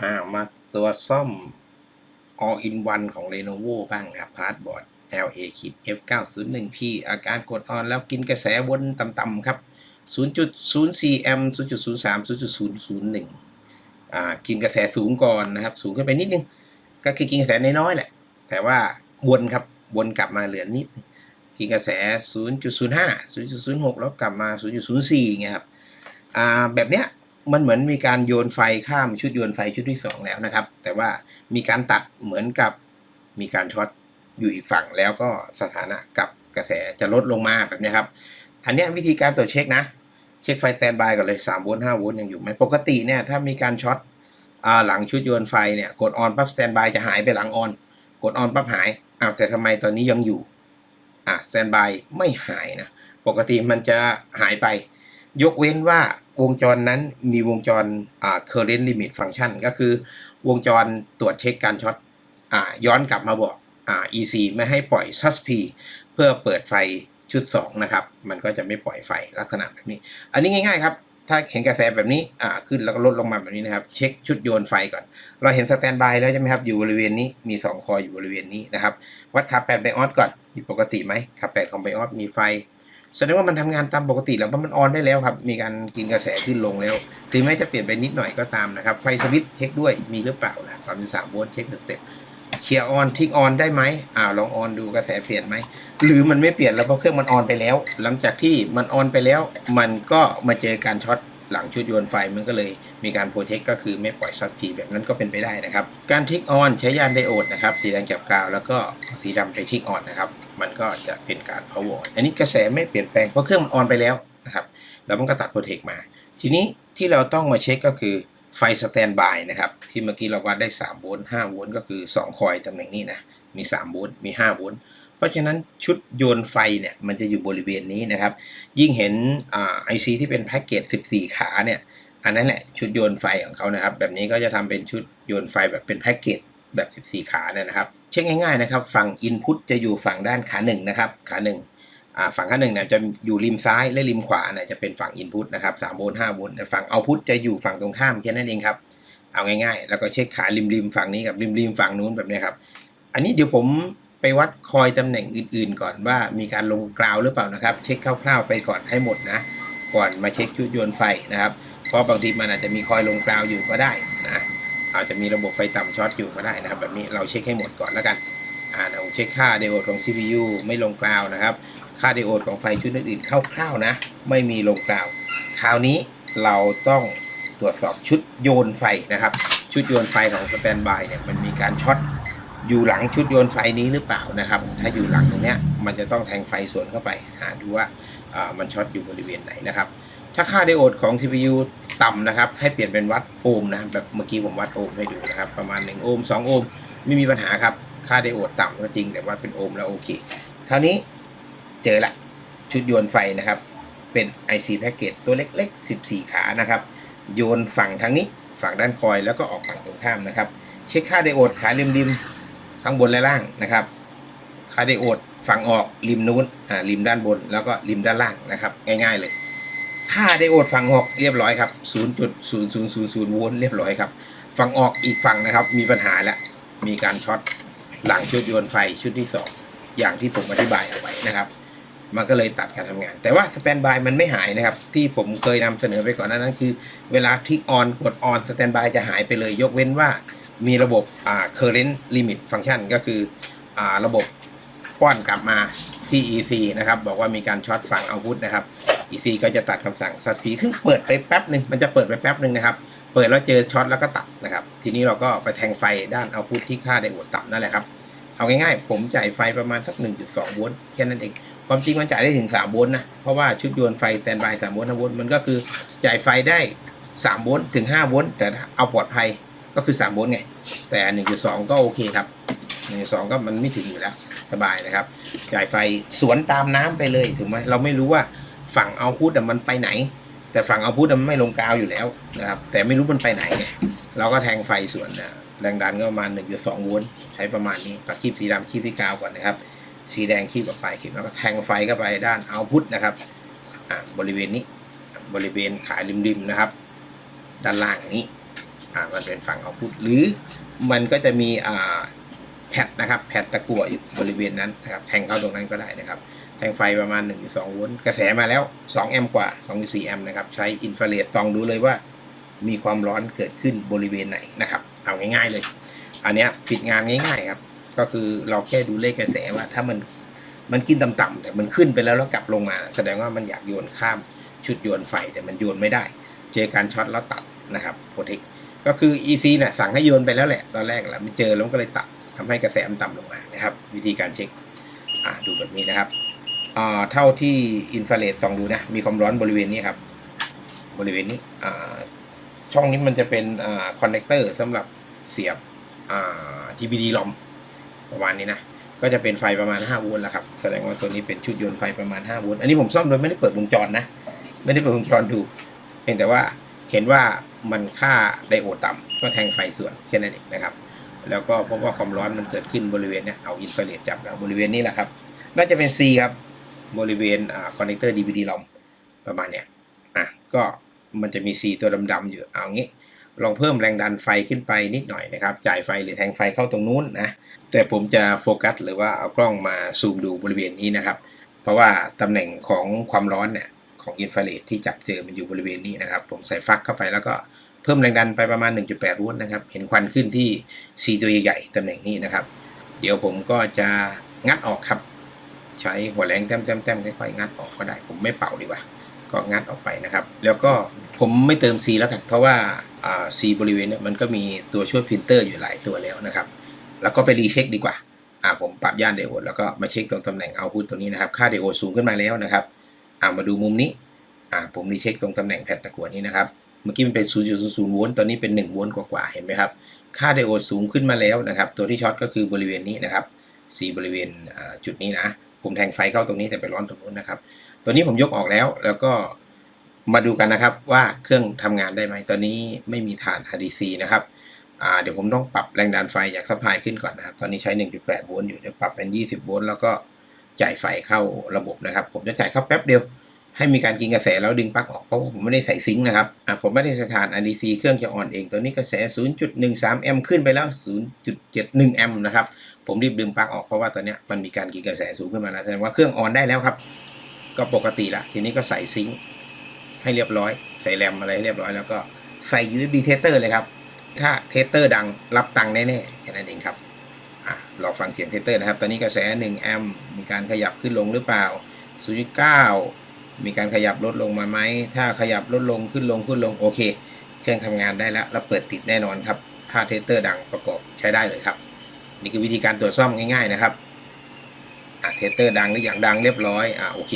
อ่ามาตัวซ่อม all in one ของ Lenovo บ้างครับพาร์ทบอร์ด LA ขีด F901P อาการกดออนแล้วกินกระแสวนต่ำๆครับ 0.04 แอมป์0.03 0.001อ่ากินกระแสสูงก่อนนะครับ สูงขึ้นไปนิดนึง ก็คือกินกระแสน้อยๆแหละ แต่ว่าวนครับ วนกลับมาเหลือนิด กินกระแส 0.05 0.06 แล้วกลับมา 0.04อย่างเงี้ยครับ อ่า แบบเนี้ย มันเหมือนมีการโยนไฟข้ามชุดโยนไฟชุดที่สองแล้วนะครับ แต่ว่ามีการตัดเหมือนกับมีการช็อตอยู่อีกฝั่งแล้วก็สถานะกับกระแสจะลดลงมาแบบนี้ครับ อันนี้วิธีการตรวจเช็คนะ เช็คไฟแตนบายก่อนเลย3โวลต์5โวลต์ยังอยู่ไหมปกติเนี่ยถ้ามีการช็อตอหลังชุดโยนไฟเนี่ยกดออนปั๊บสแตนบายจะหายไปหลังออน กดออนปั๊บหายอ้าวแต่ทำไมตอนนี้ยังอยู่อะสแตนบายไม่หายนะ ปกติมันจะหายไป ยกเว้นว่า วงจรนั้นมีวงจรอ่า current limit function ก็คือวงจรตรวจเช็คการช็อตอ่าย้อนกลับมาบอกอ่า EC ไม่ให้ปล่อย sus p เพื่อเปิดไฟชุด 2 นะครับ มันก็จะไม่ปล่อยไฟลักษณะแบบนี้ อันนี้ง่ายๆครับ ถ้าเห็นกระแสแบบนี้อ่าขึ้นแล้วก็ลดลงมาแบบนี้นะครับ เช็คชุดโยนไฟก่อน เราเห็นสแตนบายแล้วใช่ไหมครับ อยู่บริเวณนี้มี 2 คอยอยู่บริเวณนี้นะครับ วัดคาแปดไบออสก่อนมีปกติไหมคาแปดของไบออสมีไฟ แสดงว่ามันทำงานตามปกติแล้วเพราะมันออนได้แล้วครับ มีการกินกระแสขึ้นลงแล้ว ถึงแม้จะเปลี่ยนไปนิดหน่อยก็ตามนะครับ ไฟสวิตช์เช็คด้วยมีหรือเปล่านะสามสามโวลต์เช็คเต็มเคลียร์ออนทิ้งออนได้ไหมอ่าลองออนดูกระแสเปลี่ยนไหม หรือมันไม่เปลี่ยนแล้วเพราะเครื่องมันออนไปแล้ว หลังจากที่มันออนไปแล้ว มันก็มาเจอการช็อตหลังชุดโยนไฟมันก็เลยมีการโปรเทคก็คือไม่ปล่อยซัดทีแบบนั้นก็เป็นไปได้นะครับ การทิกออนใช้ยานไดโอดนะครับ สีแดงจับกาวแล้วก็สีดำไปทิกออนนะครับ มันก็จะเป็นการ power อันนี้กระแสไม่เปลี่ยนแปลงเพราะเครื่องมันออนไปแล้วนะครับ แล้วมันก็ตัดโปรเทคมา ทีนี้ที่เราต้องมาเช็คก็คือไฟสแตนบายนะครับ ที่เมื่อกี้เราวัดได้3โวลต์5โวลต์ก็คือ 2 คอยตำแหน่งนี้นะ มี3โวลต์มี5โวลต์เพราะฉะนั้นชุดโยนไฟเนี่ย มันจะอยู่บริเวณนี้นะครับ ยิ่งเห็นไอซีที่เป็นแพ็กเกจ 14 ขาเนี่ย อันนั้นแหละชุดโยนไฟของเขานะครับ แบบนี้ก็จะทำเป็นชุดโยนไฟแบบเป็นแพ็กเกจ แบบ 14 ขาเนี่ยนะครับ เช็คง่ายๆนะครับ ฝั่ง Input จะอยู่ฝั่งด้านขาหนึ่งนะครับ ขาหนึ่งฝั่งขาหนึ่งเนี่ยจะอยู่ริมซ้ายและริมขวาเนี่ยจะเป็นฝั่ง Input นะครับ3โวลต์5โวลต์ฝั่ง Output จะอยู่ฝั่งตรงข้ามแค่นั้นเองครับ เอาง่ายๆ แล้วก็เช็คขาริมๆฝั่งนี้กับริมๆฝั่งนู้นแบบนี้ครับ อันนี้เดี๋ยวผมไปวัดคอยตำแหน่งอื่นๆ ก่อนว่ามีการลงกราวหรือเปล่านะครับ เช็คคร่าวๆไปก่อนให้หมดนะ ก่อนมาเช็คชุดโยนไฟนะครับ เพราะบางทีมันอาจจะมีคอยลงกราวอยู่ก็ได้ อาจจะมีระบบไฟต่ำช็อตอยู่ก็ได้นะครับ แบบนี้เราเช็คให้หมดก่อนแล้วกันอ่าเราเช็คค่าไดโอดของ CPU ไม่ลงกราวนะครับ ค่าไดโอดของไฟชุดอื่นๆคร่าวๆนะ ไม่มีลงกราว คราวนี้เราต้องตรวจสอบชุดโยนไฟนะครับ ชุดโยนไฟของสแตนบายเนี่ยมันมีการช็อตอยู่หลังชุดโยนไฟนี้หรือเปล่านะครับ ถ้าอยู่หลังตรงเนี้ยมันจะต้องแทงไฟสวนเข้าไป หาดูว่ามันช็อตอยู่บริเวณไหนนะครับ ถ้าค่าไดโอดของ CPU ต่ำนะครับ ให้เปลี่ยนเป็นวัดโอห์มนะแบบเมื่อกี้ผมวัดโอห์มให้ดูนะครับ ประมาณ 1 โอห์ม2โอห์มไม่มีปัญหาครับ ค่าไดโอดต่ำก็จริงแต่ว่าเป็นโอห์มแล้วโอเคคราวนี้เจอละชุดโยนไฟนะครับ เป็น IC แพ็กเกจตัวเล็กๆ 14 ขานะครับ โยนฝั่งทางนี้ฝั่งด้านคอยแล้วก็ออกฝั่งตรงข้ามนะครับ เช็คค่าไดโอดขาริมริมๆข้างบนและล่างนะครับค่าไดโอดฝั่งออกริมนู้นอ่าริมด้านบนแล้วก็ริมด้านล่างนะครับ ง่ายๆเลย ค่าไดโอดฝั่งออกเรียบร้อยครับ 0.0000โวลต์เรียบร้อยครับ ฝั่งออกอีกฝั่งนะครับ มีปัญหาแล้ว มีการช็อตหลังชุดยนไฟชุดที่ 2 อย่างที่ผมอธิบายเอาไว้นะครับ มันก็เลยตัดการทำงาน แต่ว่าสแตนบายมันไม่หายนะครับ ที่ผมเคยนำเสนอไปก่อนหนานั้นคือ เวลาคลิกออนกดออนสแตนบายจะหายไปเลย ยกเว้นว่ามีระบบอ่า current limit function ก็คืออ่าระบบป้อนกลับมาที่ EC นะครับ บอกว่ามีการช็อตฝั่งเอาพุทนะครับ EC ก็จะตัดคำสั่งสัตพีซึ่งเปิดไปแป๊บหนึ่งมันจะเปิดไปแป๊บหนึ่งนะครับ เปิดแล้วเจอช็อตแล้วก็ตัดนะครับ ทีนี้เราก็ไปแทงไฟด้านเอาพุทที่ค่าไดโอดต่ำนั่นแหละครับ เอาง่ายๆ ผมจ่ายไฟประมาณสัก 1.2 โวลต์แค่นั้นเอง ความจริงมันจ่ายได้ถึง 3 โวลต์นะ เพราะว่าชุดยนไฟแตนบาย 3 โวลต์5โวลต์มันก็คือจ่ายไฟได้ 3 โวลต์ถึง 5 โวลต์แต่เอาปลอดภัยก็คือ 3 โวลต์ไง แต่ 1.2 ก็โอเคครับ1.2ก็มันไม่ถึงอยู่แล้ว สบายนะครับ จ่ายไฟสวนตามน้ำไปเลยถูกไหมเราไม่รู้ว่า ฝั่งเอาพุทมันไปไหน แต่ฝั่งเอาพุทมันไม่ลงกาวอยู่แล้วนะครับแต่ไม่รู้มันไปไหนไงเราก็แทงไฟส่วนนะแรงดันก็ประมาณ1.2โวลต์ใช้ประมาณนี้ปากคีบสีดำคีบที่กาวก่อนนะครับ สีแดงคีบกับปลายคีบแล้วก็แทงไฟเข้าไปด้านเอาพุทนะครับอ่าบริเวณนี้บริเวณขาริมๆนะครับ ด้านล่างนี้อ่ามันเป็นฝั่งเอาพุทหรือมันก็จะมีอ่าแพดนะครับแพดตะกั่วอยู่บริเวณนั้นนะครับแทงเข้าตรงนั้นก็ได้นะครับ แทงไฟประมาณ 1.2 โวลต์กระแสมาแล้ว 2 แอมป์กว่า 2.4 แอมป์นะครับ ใช้อินฟราเรดส่องดูเลยว่า มีความร้อนเกิดขึ้นบริเวณไหนนะครับ เอาง่าย ๆเลย อันเนี้ยปิดงานง่ายๆครับ ก็คือเราแค่ดูเลขกระแสว่าถ้ามันมันกินต่ำๆแต่มันขึ้นไปแล้วแล้วกลับลงมา แสดงว่ามันอยากโยนข้ามชุดโยนไฟแต่มันโยนไม่ได้ เจอการช็อตแล้วตัดนะครับโปรเทคก็คือ EC เนี่ยสั่งให้โยนไปแล้วแหละตอนแรกแหละมันเจอแล้วก็เลยตัดทำให้กระแสมันต่ำลงมานะครับ วิธีการเช็คอ่าดูแบบนี้นะครับ เท่าที่อินฟราเรดส่องดูนะ มีความร้อนบริเวณนี้ครับ บริเวณนี้ช่องนี้มันจะเป็นคอนเนคเตอร์สำหรับเสียบอ่า DVD ลอมประมาณนี้นะ ก็จะเป็นไฟประมาณ 5 โวลต์แล้วครับ แสดงว่าตัวนี้เป็นชุดยนต์ไฟประมาณ 5 โวลต์ อันนี้ผมซ่อมโดยไม่ได้เปิดวงจรนะ ไม่ได้เปิดวงจรดูเพียงแต่ว่าเห็นว่ามันค่าไดโอดต่ำก็แทงไฟส่วนแค่นั้นเองนะครับ แล้วก็พบว่าความร้อนมันเกิดขึ้นบริเวณเนี้ยเอาอินฟราเรดจับแล้วบริเวณนี้แหละครับ น่าจะเป็น C ครับ บริเวณคอนเนคเตอร์ DVD ลอมประมาณเนี้ยอะก็มันจะมี C ตัวดำๆอยู่เอางี้ ลองเพิ่มแรงดันไฟขึ้นไปนิดหน่อยนะครับ จ่ายไฟหรือแทงไฟเข้าตรงนู้นนะ แต่ผมจะโฟกัสหรือว่าเอากล้องมาซูมดูบริเวณนี้นะครับ เพราะว่าตำแหน่งของความร้อนเนี่ยของอินฟราเรดที่จับเจอมันอยู่บริเวณนี้นะครับ ผมใส่ฟักเข้าไปแล้วก็เพิ่มแรงดันไปประมาณ 1.8 โวลต์นะครับ เห็นควันขึ้นที่ C ตัวใหญ่ๆตำแหน่งนี้นะครับ เดี๋ยวผมก็จะงัดออกครับ ใช้หัวแรงแต้มๆๆค่อยๆงัดออกก็ได้ ผมไม่เป่าดีกว่า ก็งัดออกไปนะครับ แล้วก็ผมไม่เติม C แล้วกันเพราะว่าอ่า C บริเวณเนี้มันก็มีตัวช่วยฟิลเตอร์อยู่หลายตัวแล้วนะครับ แล้วก็ไปรีเช็คดีกว่าอ่าผมปรับย่านไดโอดแล้วก็มาเช็คตรงตำแหน่งเอาพุตตัวนี้นะครับ ค่าไดโอดสูงขึ้นมาแล้วนะครับอ่ามาดูมุมนี้อ่าผมรีเช็คตรงตำแหน่งแผ่นตะกั่วนี้นะครับเมื่อกี้มันเป็น 0.00โวลต์ตอนนี้เป็น1โวลต์กว่าๆเห็นไหมครับค่าไดโอดสูงขึ้นมาแล้วนะครับ ตัวที่ช็อตก็คือบริเวณนี้นะครับสีบริเวณจุดนี้นะ ผมแทงไฟเข้าตรงนี้แต่ไปร้อนตรงนู้นนะครับ ตัวนี้ผมยกออกแล้วแล้วก็มาดูกันนะครับว่าเครื่องทำงานได้ไหมตอนนี้ไม่มีฐาน HDC นะครับเดี๋ยวผมต้องปรับแรงดันไฟจากซัพพลายขึ้นก่อนนะครับ ตอนนี้ใช้ 1.8 โวลต์อยู่เดี๋ยวปรับเป็น 20 โวลต์แล้วก็จ่ายไฟเข้าระบบนะครับ ผมจะจ่ายเข้าแป๊บเดียว ให้มีการกินกระแสแล้วดึงปลั๊กออกเพราะผมไม่ได้ใส่ซิงค์นะครับอ่าผมไม่ได้สถาน RDC เครื่องจะอ่อนเองตัวนี้กระแส 0.13 แอมป์ขึ้นไปแล้ว 0.71 แอมป์นะครับ ผมรีบดึงปลั๊กออกเพราะว่าตอนนี้มันมีการกินกระแสสูงขึ้นมาแล้วแสดงว่าเครื่องออนได้แล้วครับ ก็ปกติละทีนี้ก็ใส่ซิงค์ให้เรียบร้อย ใส่แรมอะไรให้เรียบร้อยแล้วก็ใส่ USB เทสเตอร์เลยครับ ถ้าเทสเตอร์ดังรับตังค์แน่ๆแค่นั้นเองครับอะลองฟังเสียงเทสเตอร์นะครับ ตอนนี้กระแส 1 แอมป์มีการขยับขึ้นลงหรือเปล่า 0.9 มีการขยับลดลงมาไหม ถ้าขยับลดลงขึ้นลงขึ้นลงโอเค เครื่องทำงานได้แล้วแล้วเปิดติดแน่นอนครับ ถ้าเทสเตอร์ดังประกอบใช้ได้เลยครับ นี่คือวิธีการตรวจซ่อมง่ายๆนะครับเทสเตอร์ดังหรืออย่างดังเรียบร้อยอ่าโอเค